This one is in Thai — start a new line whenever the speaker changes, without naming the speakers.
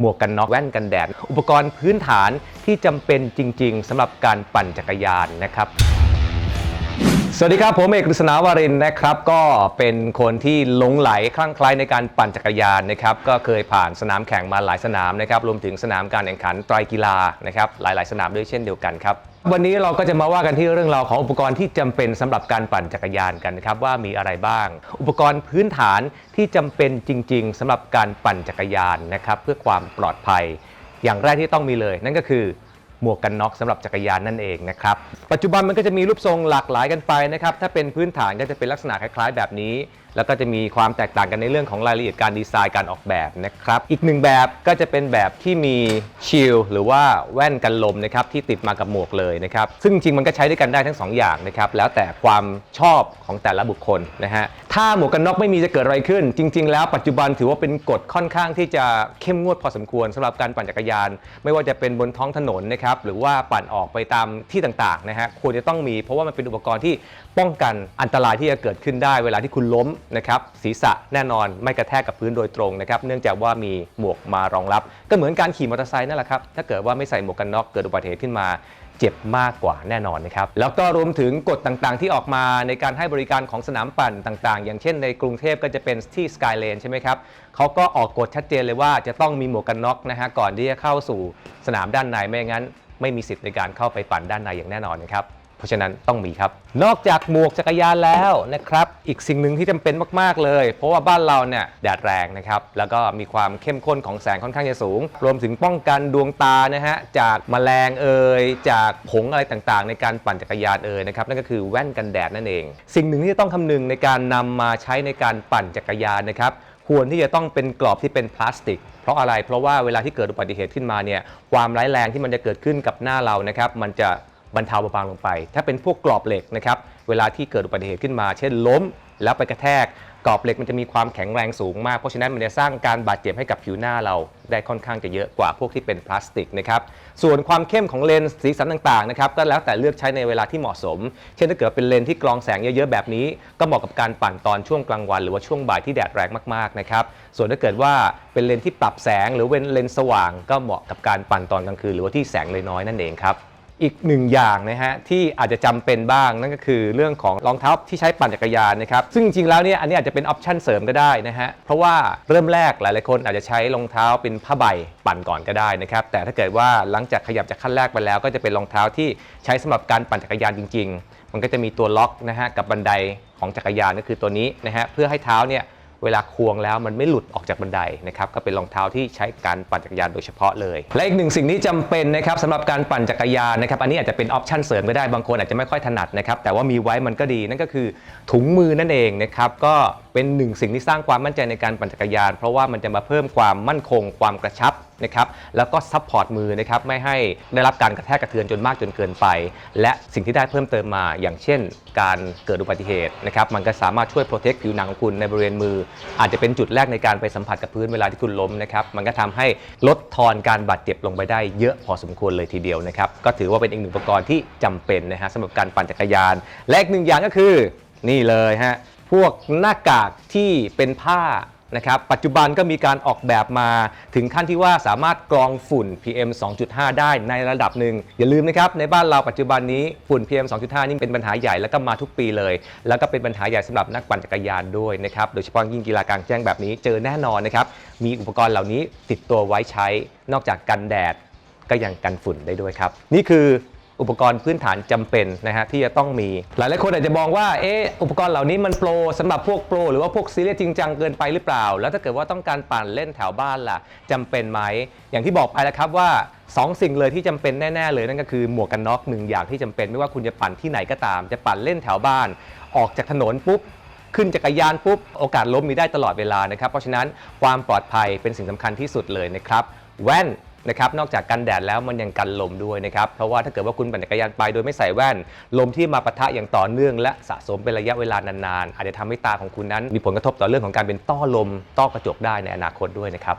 หมวกกันน็อกแว่นกันแดด อุปกรณ์พื้นฐานที่จำเป็นจริง ๆสำหรับการปั่นจักรยานนะครับ สวัสดีครับ ผมเอกฤษณาวารินนะครับ ก็เป็นคนที่หลงไหลคลั่งไคล้ในการปั่นจักรยานนะครับ ก็เคยผ่านสนามแข่งมาหลายสนามนะครับ รวมถึงสนามการแข่งขันไตรกีฬานะครับ หลาย ๆ สนามด้วยเช่นเดียวกันครับ วันนี้เราก็จะมาว่ากันที่เรื่องราวของอุปกรณ์ที่จำเป็นสำหรับการปั่นจักรยานกันนะครับว่ามีอะไรบ้าง อุปกรณ์พื้นฐานที่จำเป็นจริง ๆสำหรับการปั่นจักรยานนะครับเพื่อความปลอดภัย อย่างแรกที่ต้องมีเลย นั่นก็คือ หมวกกันน็อกสำหรับจักรยานนั่นเองนะครับ ปัจจุบันมันก็จะมีรูปทรงหลากหลายกันไปนะครับ ถ้าเป็นพื้นฐานก็จะเป็นลักษณะคล้ายๆ แบบนี้แล้วก็จะมีความแตกต่างกันในเรื่องของรายละเอียดการดีไซน์การออกแบบนะครับ อีกหนึ่งแบบก็จะเป็นแบบที่มีชิลหรือว่าแว่นกันลมนะครับที่ติดมากับหมวกเลยนะครับ ซึ่งจริงมันก็ใช้ด้วยกันได้ทั้งสองอย่างนะครับ แล้วแต่ความชอบของแต่ละบุคคลนะฮะ ถ้าหมวกกันน็อกไม่มีจะเกิดอะไรขึ้น จริง ๆ แล้วปัจจุบันถือว่าเป็นกฎค่อนข้างที่จะเข้มงวดพอสมควรสำหรับการปั่นจักรยาน ไม่ว่าจะเป็นบนท้องถนนนะครับหรือว่าปั่นออกไปตามที่ต่างๆนะฮะควรจะต้องมี เพราะว่ามันเป็นอุปกรณ์ที่ป้องกันอันตรายที่จะเกิดขึ้นได้ เวลาที่คุณล้มนะครับศีรษะแน่นอนไม่กระแทกกับพื้นโดยตรงนะครับเนื่องจากว่ามีหมวกมารองรับ ก็เหมือนการขี่มอเตอร์ไซค์นั่นแหละครับถ้าเกิดว่าไม่ใส่หมวกกันน็อกเกิดอุบัติเหตุขึ้นมาเจ็บมากกว่าแน่นอนนะครับ แล้วก็รวมถึงกฎต่างๆ ที่ออกมาในการให้บริการของสนามปั่นต่างๆ อย่างเช่นในกรุงเทพก็จะเป็นที่ Skylane ใช่ไหมครับเขาก็ออกกฎชัดเจนเลยว่าจะต้องมีหมวกกันน็อกนะฮะก่อนที่จะเข้าสู่สนามด้านในไม่งั้น ไม่มีสิทธิ์ในการเข้าไปปั่นด้านในอย่างแน่นอนนะครับ เพราะฉะนั้นต้องมีครับ นอกจากหมวกจักรยานแล้วนะครับ อีกสิ่งหนึ่งที่จำเป็นมาก ๆ เลย เพราะว่าบ้านเราเนี่ยแดดแรงนะครับ แล้วก็มีความเข้มข้นของแสงค่อนข้างจะสูง รวมถึงป้องกันดวงตานะฮะจากแมลงเอ่ยจากผงอะไรต่างๆ ในการปั่นจักรยานเอ่ยนะครับนั่นก็คือแว่นกันแดดนั่นเอง สิ่งหนึ่งที่จะต้องคำนึงในการนำมาใช้ในการปั่นจักรยานนะครับควรที่จะต้องเป็นกรอบที่เป็นพลาสติก เพราะอะไร เพราะว่าเวลาที่เกิดอุบัติเหตุขึ้นมาเนี่ย ความร้ายแรงที่มันจะเกิดขึ้นกับหน้าเรานะครับ มันจะ บรรเทาเบาบางลงไป ถ้าเป็นพวกกรอบเหล็กนะครับเวลาที่เกิดอุบัติเหตุขึ้นมา เช่นล้ม แล้วไปกระแทกกรอบเหล็กมันจะมีความแข็งแรงสูงมาก เพราะฉะนั้นมันจะสร้างการบาดเจ็บให้กับผิวหน้าเราได้ค่อนข้างจะเยอะกว่าพวกที่เป็นพลาสติกนะครับส่วนความเข้มของเลนส์สีสันต่างๆนะครับก็แล้วแต่เลือกใช้ในเวลาที่เหมาะสม เช่นถ้าเกิดเป็นเลนส์ที่กรองแสงเยอะๆแบบนี้ ก็เหมาะกับการปั่นตอนช่วงกลางวัน หรือว่าช่วงบ่ายที่แดดแรงมากๆนะครับส่วนถ้าเกิดว่าเป็นเลนส์ที่ปรับแสง หรือเป็นเลนส์สว่าง ก็เหมาะกับการปั่นตอนกลางคืนหรือว่าที่แสงน้อยๆนั่นเองครับ อีกหนึ่งอย่างนะฮะที่อาจจะจำเป็นบ้างนั่นก็คือเรื่องของรองเท้าที่ใช้ปั่นจักรยานนะครับซึ่งจริงๆแล้วเนี่ยอันนี้อาจจะเป็นออปชันเสริมก็ได้นะฮะเพราะว่าเริ่มแรกหลายๆคนอาจจะใช้รองเท้าเป็นผ้าใบปั่นก่อนก็ได้นะครับแต่ถ้าเกิดว่าหลังจากขยับจากขั้นแรกไปแล้ว ก็จะเป็นรองเท้าที่ใช้สำหรับการปั่นจักรยานจริง ๆ มันก็จะมีตัวล็อกนะฮะกับบันไดของจักรยานก็คือตัวนี้นะฮะเพื่อให้เท้าเนี่ย เวลาควงแล้วมันไม่หลุดออกจากบันไดนะครับก็เป็นรองเท้าที่ใช้การปั่นจักรยานโดยเฉพาะเลย และอีกหนึ่งสิ่งที่จำเป็นนะครับสำหรับการปั่นจักรยานนะครับอันนี้อาจจะเป็นออปชันเสริมก็ได้บางคนอาจจะไม่ค่อยถนัดนะครับแต่ว่ามีไว้มันก็ดีนั่นก็คือถุงมือนั่นเองนะครับก็เป็นหนึ่งสิ่งที่สร้างความมั่นใจในการปั่นจักรยาน เพราะว่ามันจะมาเพิ่มความมั่นคง ความกระชับนะครับแล้วก็ซัพพอร์ตมือนะครับไม่ให้ได้รับการกระแทกกระเทือนจนมากจนเกินไป และสิ่งที่ได้เพิ่มเติมมา อย่างเช่น การเกิดอุบัติเหตุนะครับมันก็สามารถช่วยโปรเทคผิวหนังของคุณในบริเวณมือ อาจจะเป็นจุดแรกในการไปสัมผัสกับพื้นเวลาที่คุณล้มนะครับมันก็ทำให้ลดทอนการบาดเจ็บลงไปได้เยอะพอสมควรเลยทีเดียวนะครับก็ถือว่าเป็นอีกหนึ่งอุปกรณ์ที่จำเป็นนะฮะสำหรับการปั่นจักรยาน และอีกหนึ่งอย่างก็คือนี่เลยฮะ พวกหน้ากากที่เป็นผ้านะครับปัจจุบันก็มีการออกแบบมาถึงขั้นที่ว่าสามารถกรองฝุ่น PM 2.5 ได้ในระดับหนึ่ง อย่าลืมนะครับในบ้านเราปัจจุบันนี้ฝุ่น PM 2.5 นี่เป็นปัญหาใหญ่แล้วก็มาทุกปีเลย แล้วก็เป็นปัญหาใหญ่สำหรับนักปั่นจักรยานด้วยนะครับโดยเฉพาะยิ่งกีฬากลางแจ้งแบบนี้เจอแน่นอนนะครับมีอุปกรณ์เหล่านี้ติดตัวไว้ใช้นอกจากกันแดดก็ยังกันฝุ่นได้ด้วยครับ นี่คือ อุปกรณ์พื้นฐานจำเป็นนะฮะที่จะต้องมี หลายหลายคนอาจจะมองว่าเอออุปกรณ์เหล่านี้มันโปรสำหรับพวกโปรหรือว่าพวกซีเรียสจริงจังเกินไปหรือเปล่า แล้วถ้าเกิดว่าต้องการปั่นเล่นแถวบ้านล่ะจำเป็นไหมอย่างที่บอกไปแล้วครับว่า2สิ่งเลยที่จำเป็นแน่ ๆ เลยนั่นก็คือหมวกกันน็อกหนึ่งอย่างที่จำเป็น ไม่ว่าคุณจะปั่นที่ไหนก็ตาม จะปั่นเล่นแถวบ้าน ออกจากถนนปุ๊บขึ้นจักรยานปุ๊บโอกาสล้มมีได้ตลอดเวลานะครับ เพราะฉะนั้นความปลอดภัยเป็นสิ่งสำคัญที่สุดเลยนะครับแว่น นะครับนอกจากกันแดดแล้วมันยังกันลมด้วยนะครับเพราะว่าถ้าเกิดว่าคุณปั่นจักรยานไปโดยไม่ใส่แว่น ลมที่มาปะทะอย่างต่อเนื่อง และสะสมเป็นระยะเวลานานๆอาจจะทำให้ตาของคุณนั้น มีผลกระทบต่อเรื่องของการเป็นต้อลมต้อกระจกได้ในอนาคตด้วยนะครับ